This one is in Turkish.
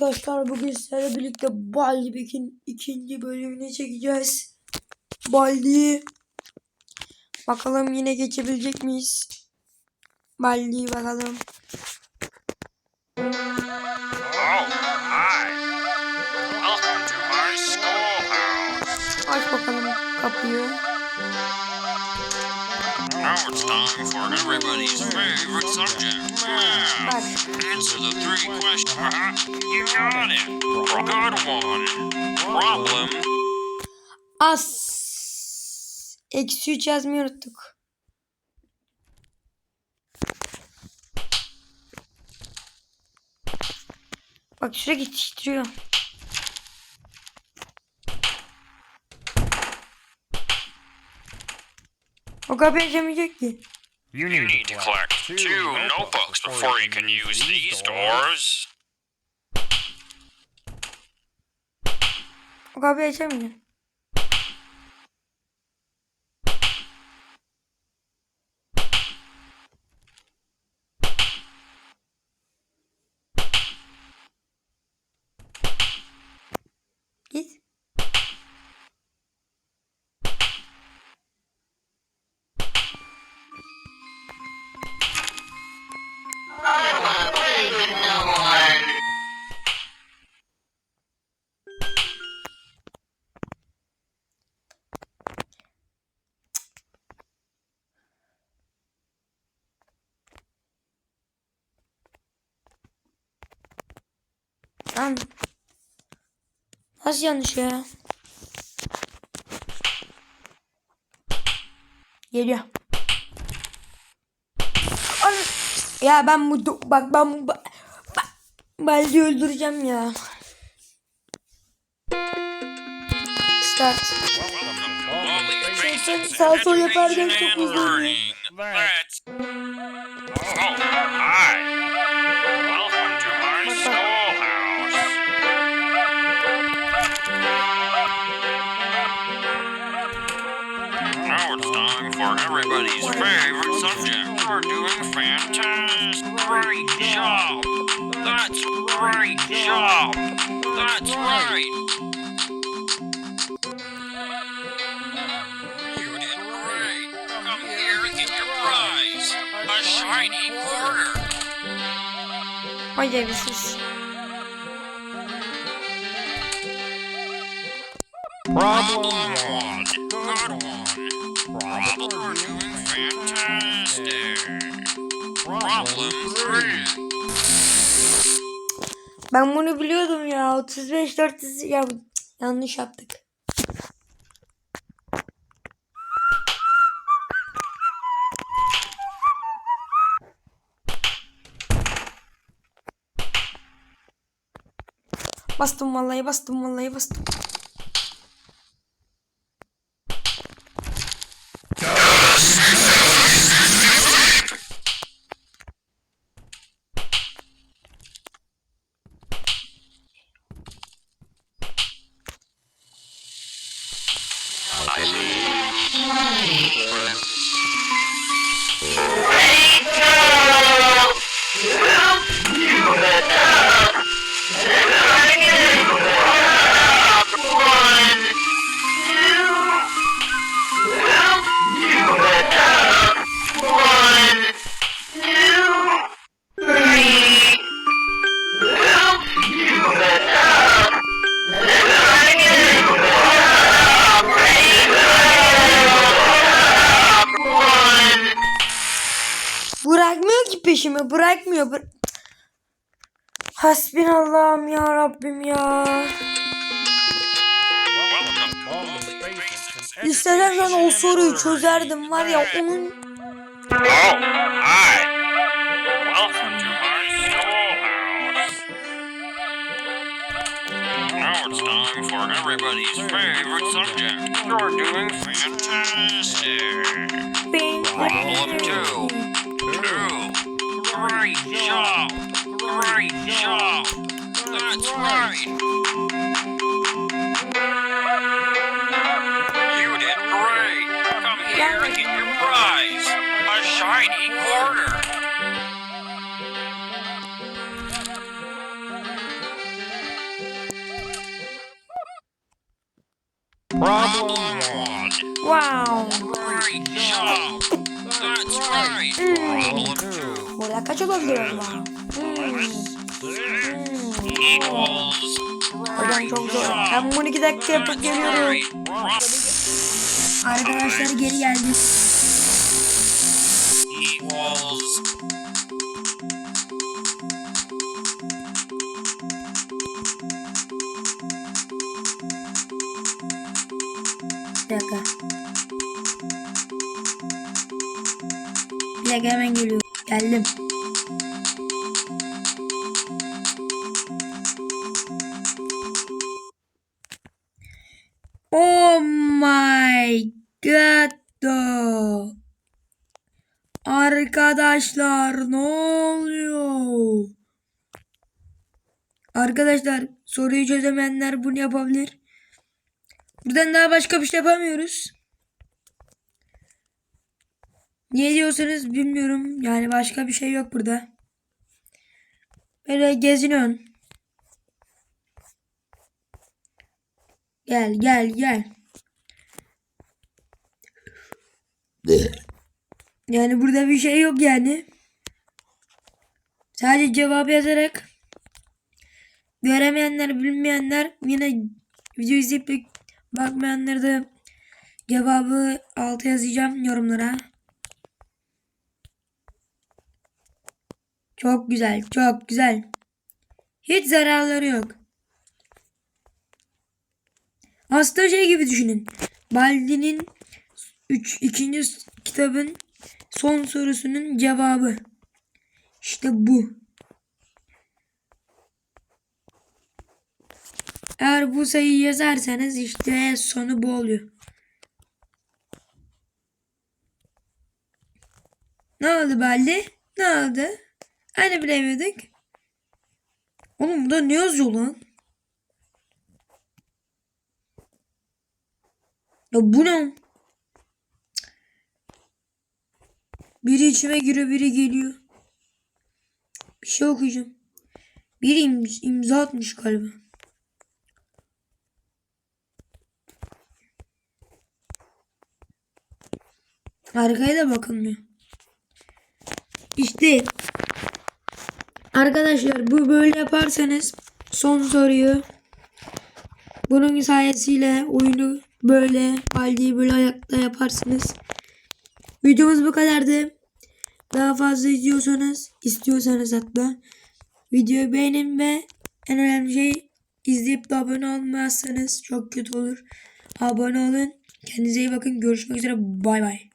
arkadaşlar bugün sizlerle birlikte Baldi Bek'in ikinci bölümünü çekeceğiz. Baldi. Bakalım yine geçebilecek miyiz? Baldi bakalım. Aç bakalım kapıyı. Now it's time for everybody's favorite subject, math. Answer the three questions. You got it. Good one. Problem. As. Eksi 3 yazmayı unuttuk. Bak sürekli titriyor. O kapıyı açamayacak ki. You need to collect two notebooks before you can use these doors. O kapıyı açamayacak. Lan. Nasıl yanlış ya? Geliyor. Ya ben bu bak ben bu bak, Baldi öldüreceğim ya. Start. Sen sağ sol yaparken çok and for everybody's favorite subject. You're doing fantastic. Great job. That's great job. That's right. You did great. Come here and get your prize. A shiny quarter. Vay devisiz. Problem one. Good one. Are doing fantastic. Problem three. Ben bunu biliyordum ya. 35 400 ya yanlış yaptık. Bastım vallahi bastım vallahi bastım. Bırakmıyor peşimi bırakmıyor. Bır Hasbinallahım ya Rabbim ya. An o soruyu çözerdim var ya onun Oh, fantastic. Problem two. Two. Great! Great! That's right! You did great! Come here and get your prize! A shiny quarter! Wow. Great job. That's right. Mm. Problem two. Burada kaç olabilir acaba? Hmm. Equals. Hocam çok zor. Ben bunu iki dakika yapıp geliyorum. Arkadaşlar geri geldi. Equals. Bir dakika. Bir dakika hemen geliyorum. Geldim. Oh my god. da. Arkadaşlar ne oluyor? Arkadaşlar soruyu çözemeyenler bunu yapabilir. Buradan daha başka bir şey yapamıyoruz. Niye diyorsanız bilmiyorum. Yani başka bir şey yok burada. Böyle geziniyorsun. Gel gel gel. Yani burada bir şey yok yani. Sadece cevabı yazarak göremeyenler, bilmeyenler yine video izleyip de bakmayanları da cevabı alta yazacağım yorumlara. Çok güzel, çok güzel. Hiç zararları yok. Aslında şey gibi düşünün. Baldi'nin 3 ikinci kitabın son sorusunun cevabı. İşte bu. Eğer bu sayıyı yazarsanız işte sonu bu oluyor. Ne oldu Baldi? Ne oldu? Hani bilemiyorduk? Oğlum burada ne yazıyor lan? Ya bu ne? Biri içime giriyor, biri geliyor. Bir şey okuyacağım. Biri im- imza atmış galiba. Arkaya da bakılmıyor. İşte arkadaşlar bu böyle yaparsanız son soruyu bunun sayesiyle oyunu böyle Baldi'yi böyle ayakta yaparsınız. Videomuz bu kadardı. Daha fazla izliyorsanız istiyorsanız hatta videoyu beğenin ve en önemli şey izleyip de abone olmazsanız çok kötü olur. Abone olun. Kendinize iyi bakın. Görüşmek üzere. Bay bay.